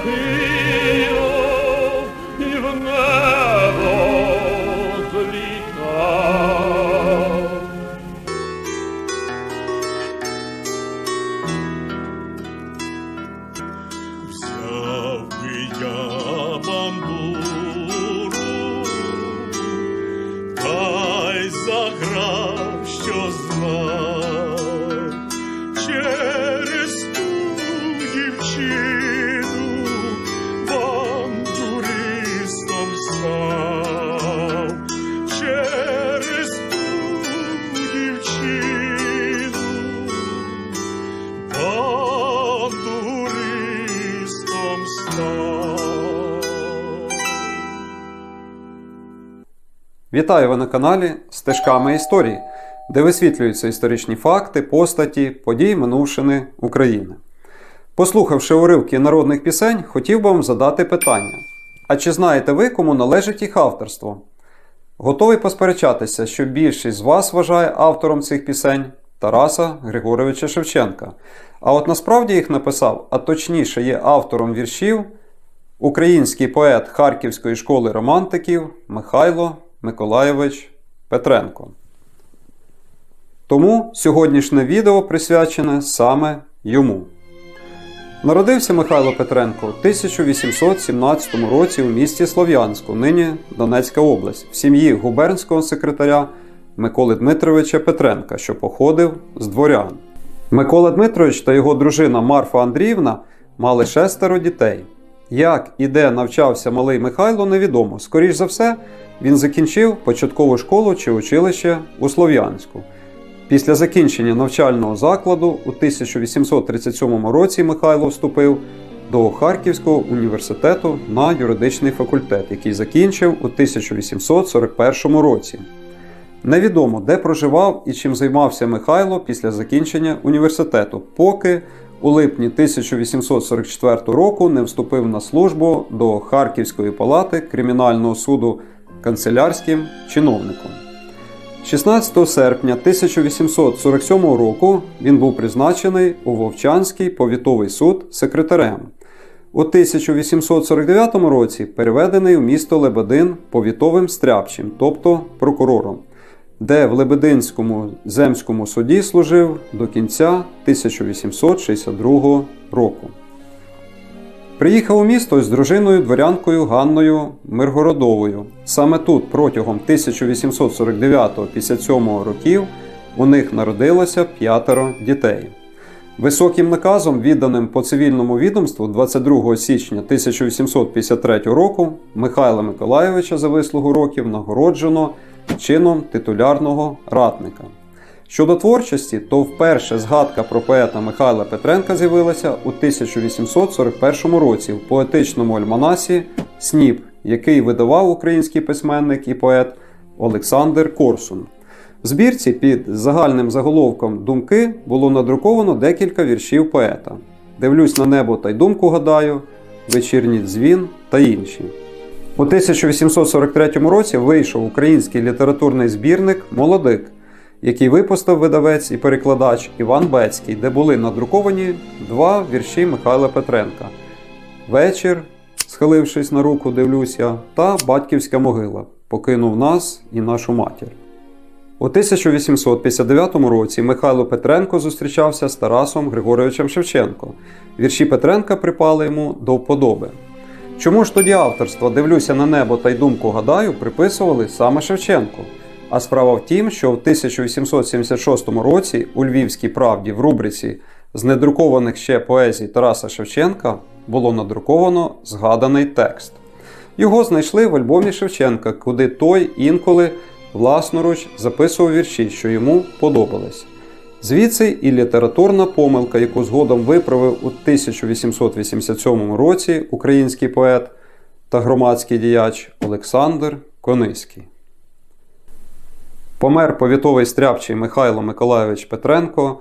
покинув Вітаю ви на каналі Стежками історії, де висвітлюються історичні факти, постаті, події минувшини України. Послухавши уривки народних пісень, хотів би вам задати питання: а чи знаєте ви, кому належить їх авторство? Готовий посперечатися, що більшість з вас вважає автором цих пісень Тараса Григоровича Шевченка. А от насправді їх написав, а точніше є автором віршів український поет Харківської школи романтиків Михайло Миколайович Петренко. Тому сьогоднішнє відео присвячене саме йому. Народився Михайло Петренко у 1817 році у місті Слов'янську, нині Донецька область, в сім'ї губернського секретаря Миколи Дмитровича Петренка, що походив з дворян. Микола Дмитрович та його дружина Марфа Андріївна мали шестеро дітей. Як і де навчався малий Михайло, невідомо. Скоріш за все, він закінчив початкову школу чи училище у Слов'янську. Після закінчення навчального закладу у 1837 році Михайло вступив до Харківського університету на юридичний факультет, який закінчив у 1841 році. Невідомо, де проживав і чим займався Михайло після закінчення університету, поки у липні 1844 року не вступив на службу до Харківської палати кримінального суду канцелярським чиновником. 16 серпня 1847 року він був призначений у Вовчанський повітовий суд секретарем. У 1849 році переведений у місто Лебедин повітовим стряпчим, тобто прокурором, де в Лебединському земському суді служив до кінця 1862 року. Приїхав у місто з дружиною дворянкою Ганною Миргородовою. Саме тут протягом 1849-57 років у них народилося п'ятеро дітей. Високим наказом, відданим по цивільному відомству 22 січня 1853 року, Михайла Миколайовича за вислугу років нагороджено чином титулярного ратника. Щодо творчості, то вперше згадка про поета Михайла Петренка з'явилася у 1841 році в поетичному альманасі Сніп, який видавав український письменник і поет Олександр Корсун. В збірці під загальним заголовком Думки було надруковано декілька віршів поета. Дивлюсь на небо та й думку гадаю, вечірній дзвін та інші. У 1843 році вийшов український літературний збірник Молодик, який випустив видавець і перекладач Іван Бецький, де були надруковані два вірші Михайла Петренка: Вечір, схилившись на руку, дивлюся, та Батьківська могила покинув нас і нашу матір. У 1859 році Михайло Петренко зустрічався з Тарасом Григоровичем Шевченко. Вірші Петренка припали йому до вподоби. Чому ж тоді авторство Дивлюся на небо та й думку гадаю приписували саме Шевченку? А справа в тім, що в 1876 році у Львівській правді в рубриці з недрукованих ще поезій Тараса Шевченка було надруковано згаданий текст. Його знайшли в альбомі Шевченка, куди той інколи власноруч записував вірші, що йому подобались. Звідси і літературна помилка, яку згодом виправив у 1887 році український поет та громадський діяч Олександр Кониський. Помер повітовий стряпчий Михайло Миколайович Петренко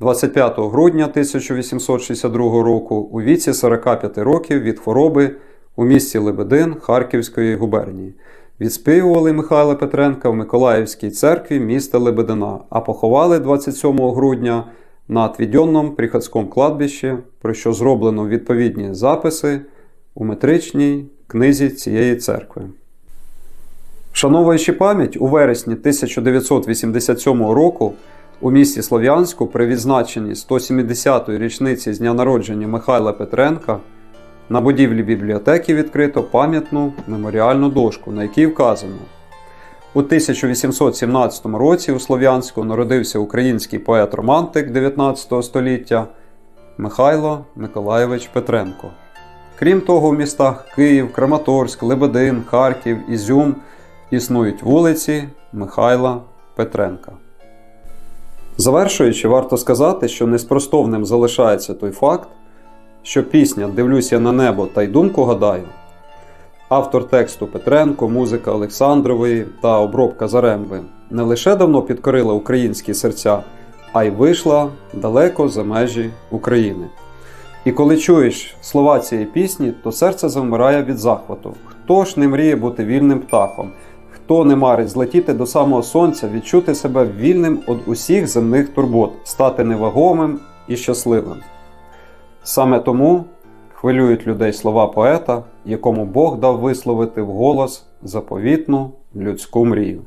25 грудня 1862 року у віці 45 років від хвороби у місті Лебедин Харківської губернії. Відспівували Михайла Петренка в Миколаївській церкві міста Лебедина, а поховали 27 грудня на Отвідьонному приходському кладбищі, про що зроблено відповідні записи у метричній книзі цієї церкви. Вшановуючи пам'ять, у вересні 1987 року у місті Слов'янську при відзначенні 170-ї річниці з дня народження Михайла Петренка на будівлі бібліотеки відкрито пам'ятну меморіальну дошку, на якій вказано. У 1817 році у Слов'янську народився український поет-романтик 19 століття Михайло Миколайович Петренко. Крім того, в містах Київ, Краматорськ, Лебедин, Харків, Ізюм існують вулиці Михайла Петренка. Завершуючи, варто сказати, що неспростовним залишається той факт, що пісня Дивлюсь я на небо та й думку гадаю. Автор тексту Петренко, музика Олександрової та обробка Заремби не лише давно підкорила українські серця, а й вийшла далеко за межі України. І коли чуєш слова цієї пісні, то серце завмирає від захвату. Хто ж не мріє бути вільним птахом? Хто не марить злетіти до самого сонця, відчути себе вільним від усіх земних турбот, стати невагомим і щасливим? Саме тому хвилюють людей слова поета, якому Бог дав висловити вголос заповітну людську мрію.